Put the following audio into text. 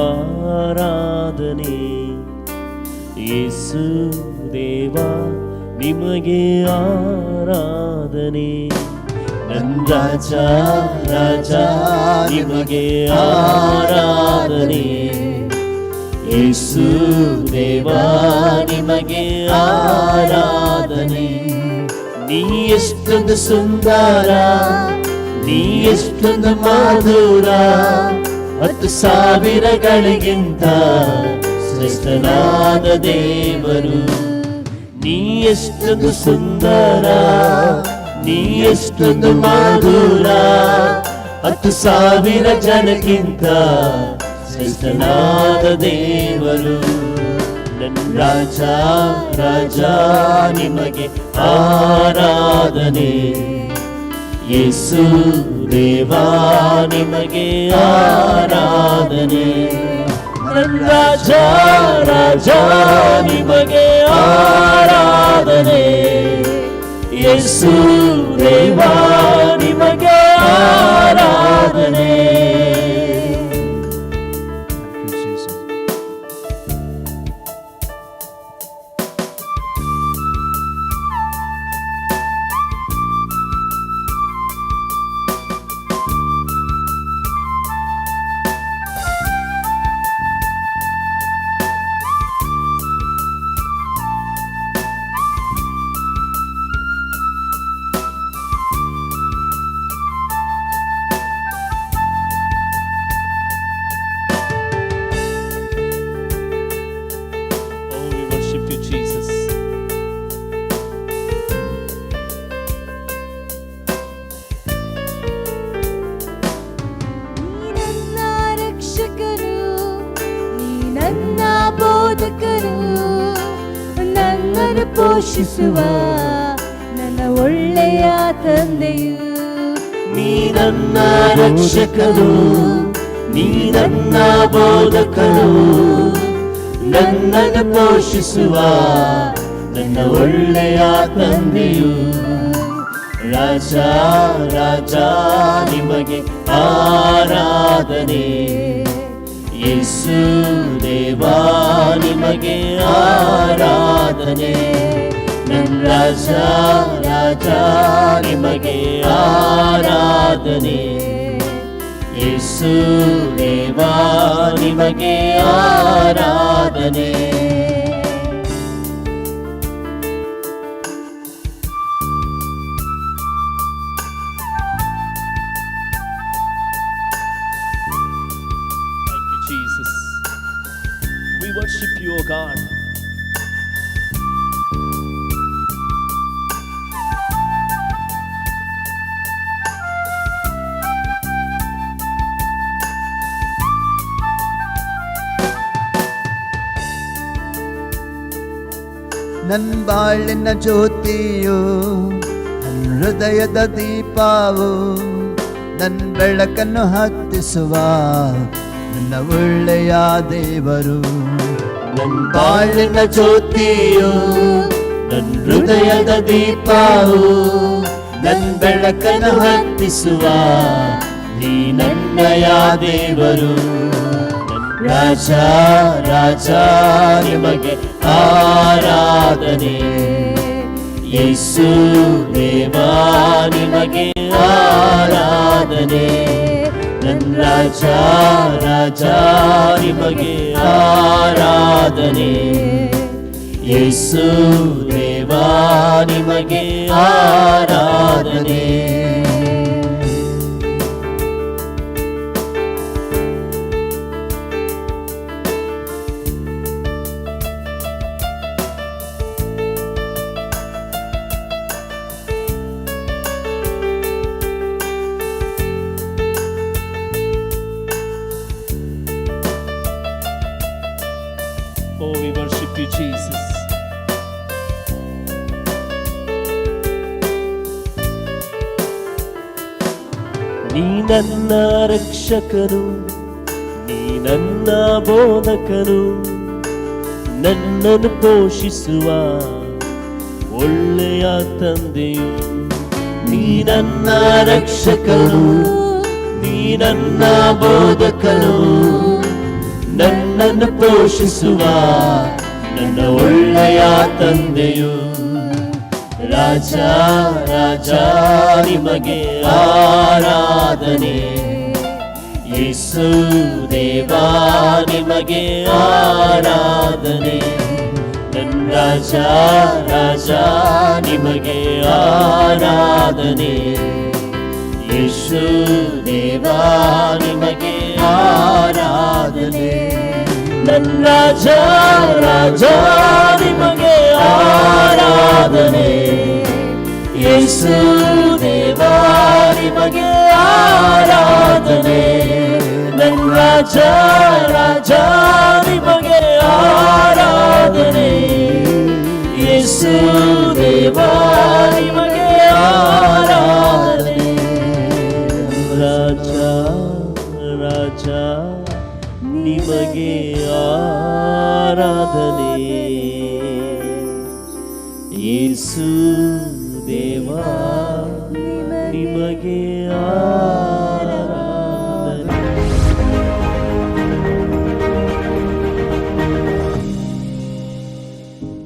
ಆರಾಧನೆ ಯೇಸು ದೇವ ನಿಮಗೆ ಆರಾಧನೆ ನನ್ನ ರಾಜ ರಾಜ ನಿಮಗೆ ಆರಾಧನೆ ಯೇಸು ದೇವ ನಿಮಗೆ ಆರಾಧನೆ ನೀ ಎಷ್ಟೊಂದು ಸುಂದರ ನೀ ಎಷ್ಟೊಂದು ಮಾಧುರ ಹತ್ತು ಸಾವಿರಗಳಿಗಿಂತ ಶ್ರೇಷ್ಠನಾದ ದೇವರು. ನೀ ಎಷ್ಟೊಂದು ಸುಂದರ, ನೀ ಎಷ್ಟೊಂದು ಮಾಧುರ, ಹತ್ತು ಸಾವಿರ ಜನಕ್ಕಿಂತ ಶ್ರೇಷ್ಠನಾದ ದೇವರು. ನನ್ನ ರಾಜ ರಾಜ, ನಿಮಗೆ ಆರಾಧನೆ. ಯೇಸು ದೇವಾ ನಿಮಗೆ ಆರಾಧನೆ ನನ್ನ ರಾಜ ರಾಜ ನಿಮಗೆ ಆರಾಧನೆ ಯೇಸು ದೇವಾ ಪೋಷಿಸುವ ನನ್ನ ಒಳ್ಳೆಯ ತಂದೆಯು. ನೀ ನನ್ನ ರಕ್ಷಕನು, ನೀ ನನ್ನ ಬೋಧಕನು. ನನ್ನನ್ನು ಪೋಷಿಸುವ ನನ್ನ ಒಳ್ಳೆಯ ತಂದೆಯು. ರಾಜ ರಾಜ, ನಿಮಗೆ ಆರಾಧನೆ. ಯೇಸು ದೇವಾ ನಿಮಗೆ ಆರಾಧನೆ ನನ್ನ ರಾಜ ರಾಜ ನಿಮಗೆ ಆರಾಧನೆ ಯೇಸು ದೇವಾ ನಿಮಗೆ ಆರಾಧನೆ ನನ್ನ ಬಾಳಿನ ಜ್ಯೋತಿಯು ಹೃದಯದ ದೀಪವು ನನ್ನ ಬೆಳಕನ್ನು ಹತ್ತಿಸುವ ನನ್ನ ಒಳ್ಳೆಯ ದೇವರು. ನನ್ ಬಾಳಿನ ಜ್ಯೋತಿಯು ನನ್ನ ಹೃದಯದ ದೀಪಾವು ನನ್ನ ಬೆಳಕನ್ನು ಹತ್ತಿಸುವ ನೀ ನನ್ನಯ ದೇವರು. ರಾಜ ರಾಜ, ನಿಮಗೆ ಆರಾಧನೆ ಯೇಸು ದೇವಾ ನಿಮಗೆ ಆರಾಧನೆ ನನ್ನ ರಾಜ ರಾಜ ನಿಮಗೆ ಆರಾಧನೆ ಯೇಸು ದೇವಾ ನಿಮಗೆ ಆರಾಧನೆ Oh, we worship you, Jesus. ನೀ ನನ್ನ ರಕ್ಷಕನು ನೀ ನನ್ನ ಬೋಧಕನು ನನ್ನನ್ನು ಪೋಷಿಸುವ ಒಳ್ಳೆಯ ತಂದೆಯು ನೀ ನನ್ನ ರಕ್ಷಕನು ನೀ ನನ್ನ ಬೋಧಕನು ನನ್ನನ್ನು ಪೋಷಿಸುವ ನನ್ನ ಒಳ್ಳೆಯ ತಂದೆಯು. ರಾಜ ರಾಜ, ನಿಮಗೆ ಆರಾಧನೆ. ಯೇಸು ದೇವಾ, ನಿಮಗೆ ಆರಾಧನೆ. ನನ್ನ ರಾಜ ರಾಜ, ನಿಮಗೆ ಆರಾಧನೆ. ಯೇಸು ದೇವಾ ನಿಮಗೆ ಆರಾಧನೆ ನನ್ನ ರಾಜ ರಾಜ ನಿಮಗೆ ಆರಾಧನೆ ಯೇಸು ದೇವಾ ನಿಮಗೆ ಆರಾಧನೆ ನನ್ನ ರಾಜ ರಾಜ ನಿಮಗೆ ಆರಾಧನೆ ಯೇಸು ನಿಮಗೆ ಆರಾಧನೆ ಯೇಸು